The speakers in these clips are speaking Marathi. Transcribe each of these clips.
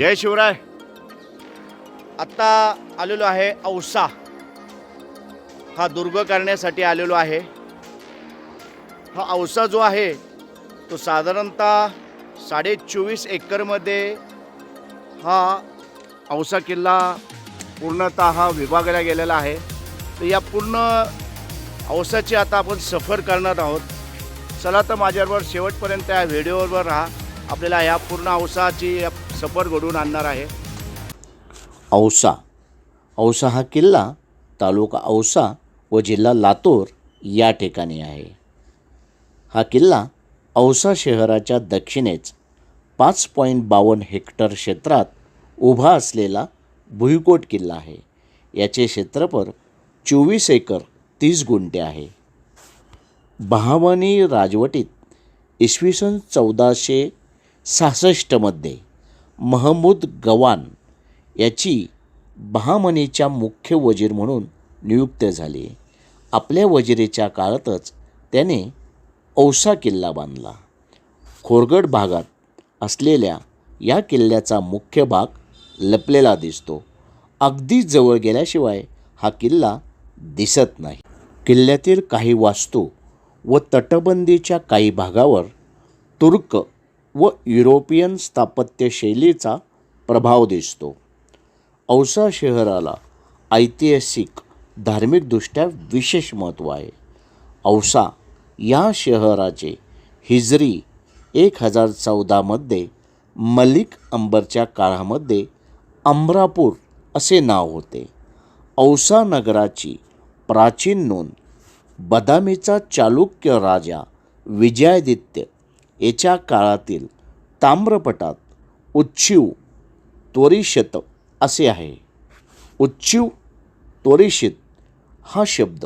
जय शिवराय. आत्ता आलेलो आहे औसा. हा दुर्ग करण्यासाठी आलेलो आहे. हा औसा जो आहे तो साधारणतः साडे चोवीस एकरमध्ये हा औसा किल्ला पूर्णतः हा विभागला गेलेला आहे. तर या पूर्ण औसाची आता आपण सफर करणार आहोत. चला तर माझ्याबरोबर शेवटपर्यंत या व्हिडिओवर राहा. आपल्याला या पूर्ण औसाची सफर घडवून आणणार आहे. औसा. औसा हा किल्ला तालुका औसा व जिल्हा लातूर या ठिकाणी आहे. हा किल्ला औसा शहराच्या दक्षिणेच पाच पॉईंट बावन्न हेक्टर क्षेत्रात उभा असलेला भुईकोट किल्ला आहे. याचे क्षेत्रफळ चोवीस एकर तीस गुंठे आहे. बहामनी राजवटीत इसवी सन चौदाशे सहासष्टमध्ये महमूद गवान याची बहामनीच्या मुख्य वजीर म्हणून नियुक्त झाली. आपल्या वजिरीच्या काळातच त्याने औसा किल्ला बांधला. खोरगड भागात असलेल्या या किल्ल्याचा मुख्य भाग लपलेला दिसतो. अगदी जवळ गेल्याशिवाय हा किल्ला दिसत नाही. किल्ल्यातील काही वास्तू व तटबंदीच्या काही भागावर तुर्क व युरोपियन स्थापत्यशैलीचा प्रभाव दिसतो. औसा शहराला ऐतिहासिक धार्मिकदृष्ट्या विशेष महत्त्व आहे. औसा या शहराचे हिजरी एक हजार चौदामध्ये मलिक अंबरच्या काळामध्ये अमरापूर असे नाव होते. औसा नगराची प्राचीन नोंद बदामीचा चालुक्य राजा विजयादित्य याच्या काळातील ताम्रपटात उच्छिव त्वरिशत असे आहे. उच्छिव त्वरिषित हा शब्द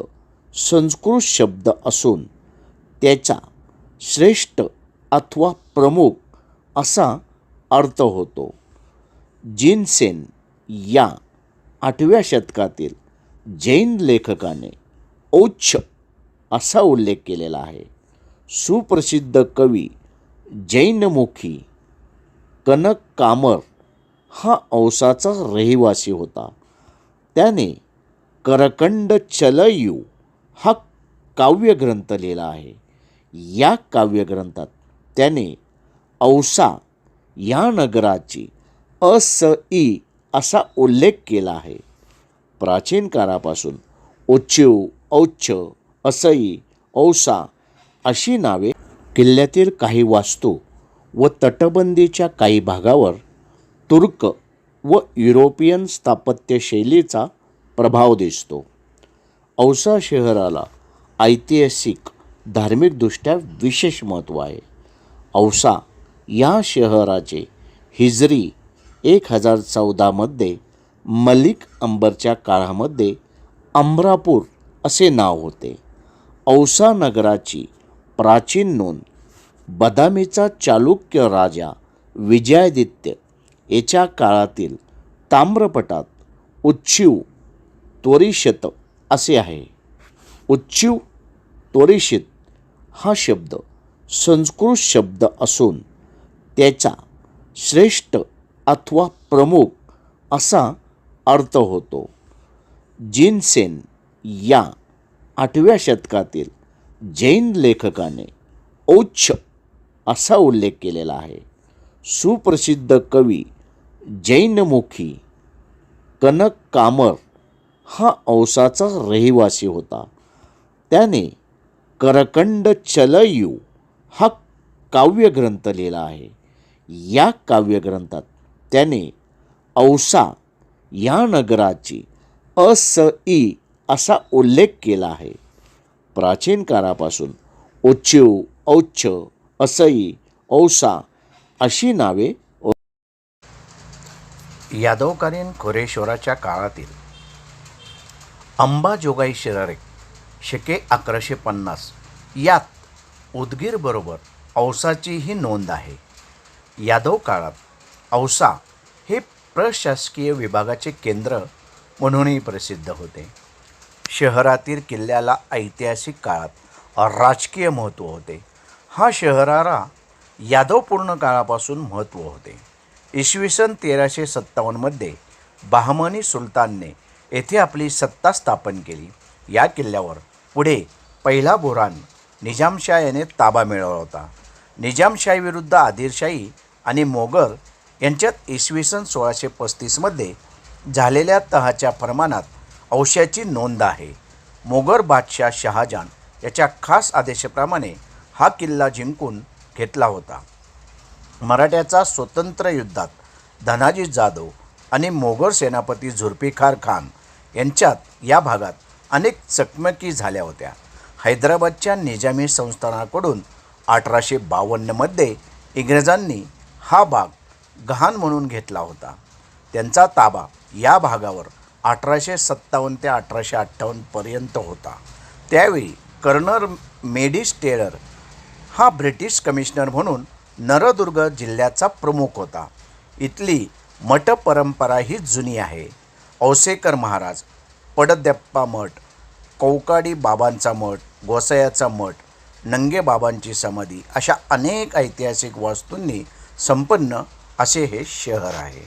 संस्कृत शब्द असून त्याचा श्रेष्ठ अथवा प्रमुख असा अर्थ होतो. जिनसेन या आठव्या शतकातील जैन लेखकाने औच्छ असा उल्लेख केलेला आहे. सुप्रसिद्ध कवी जैनमुखी कनक कामर हा औसाचा रहिवासी होता. त्याने करकंड चलयू हा काव्यग्रंथ लिहिला आहे. या काव्यग्रंथात त्याने औसा या नगराची अस ई असा उल्लेख केला आहे. प्राचीन काळापासून उच्चीव औच्छ असई औसा अशी नावे किल्ल्यातील काही वास्तू व तटबंदीच्या काही भागावर तुर्क व युरोपियन स्थापत्यशैलीचा प्रभाव दिसतो. औसा शहराला ऐतिहासिक धार्मिकदृष्ट्या विशेष महत्त्व आहे. औसा या शहराचे हिजरी एक हजार चौदामध्ये मलिक अंबरच्या काळामध्ये अमरापूर असे नाव होते. औसा नगराची प्राचीन नोंद. बदामीचा चालुक्य राजा विजयादित्य याच्या काळातील ताम्रपटात उच्छिव त्वरिशत असे आहे. उच्छिव त्वरिषित हा शब्द संस्कृत शब्द असून त्याचा श्रेष्ठ अथवा प्रमुख असा अर्थ होतो. जिनसेन या आठव्या शतकातील जैन लेखकाने औच्छ असा उल्लेख केलेला आहे. सुप्रसिद्ध कवी जैनमुखी कनक कामर हा औसाचा रहिवासी होता. त्याने करकंड चलयू हा काव्यग्रंथ लिहिला आहे. या काव्यग्रंथात त्याने औसा या नगराची अस ई असा उल्लेख केला आहे. प्राचीन काळापासून उच्चीव औच्छ असई औसा अशी नावे यादवकालीन खोरेश्वराच्या काळातील अंबाजोगाई शिरारे शके अकराशे पन्नास यात उदगीरबरोबर औसाची ही नोंद आहे. यादव काळात औसा हे प्रशासकीय विभागाचे केंद्र म्हणूनही प्रसिद्ध होते. शहरातील किल्ल्याला ऐतिहासिक काळात राजकीय महत्त्व होते. हा शहराला यादवपूर्ण काळापासून महत्त्व होते. इसवी सन तेराशे सत्तावन्नमध्ये बहामनी सुलतानने येथे आपली सत्ता स्थापन केली. या किल्ल्यावर पुढे पहिला बुरान निजामशाह याने ताबा मिळवला होता. निजामशाहीविरुद्ध आदिलशाही आणि मोगल यांच्यात इसवी सन सोळाशे पस्तीसमध्ये झालेल्या तहाच्या फरमानात औशाची नोंद आहे. मोगर बादशाह शहाजहान याच्या खास आदेशाप्रमाणे हा किल्ला जिंकून घेतला होता. मराठ्याचा स्वतंत्र युद्धात धनाजी जाधव आणि मोगर सेनापती झुल्फिकार खान यांच्यात या भागात अनेक चकमकी झाल्या होत्या. हैदराबादच्या निजामी संस्थानाकडून अठराशे बावन्नमध्ये इंग्रजांनी हा भाग गहाण म्हणून घेतला होता. त्यांचा ताबा या भागावर अठराशे सत्तावन्न ते अठराशे अठ्ठावन्नपर्यंत होता. त्यावेळी कर्नल मेडिस टेलर हा ब्रिटिश कमिशनर म्हणून नरदुर्ग जिल्ह्याचा प्रमुख होता. इथली मठ परंपरा ही जुनी आहे. औसेकर महाराज पडद्यप्पा मठ कौकाडी बाबांचा मठ गोसायाचा मठ नंगे बाबांची समाधी अशा अनेक ऐतिहासिक वास्तूंनी संपन्न असे हे शहर आहे.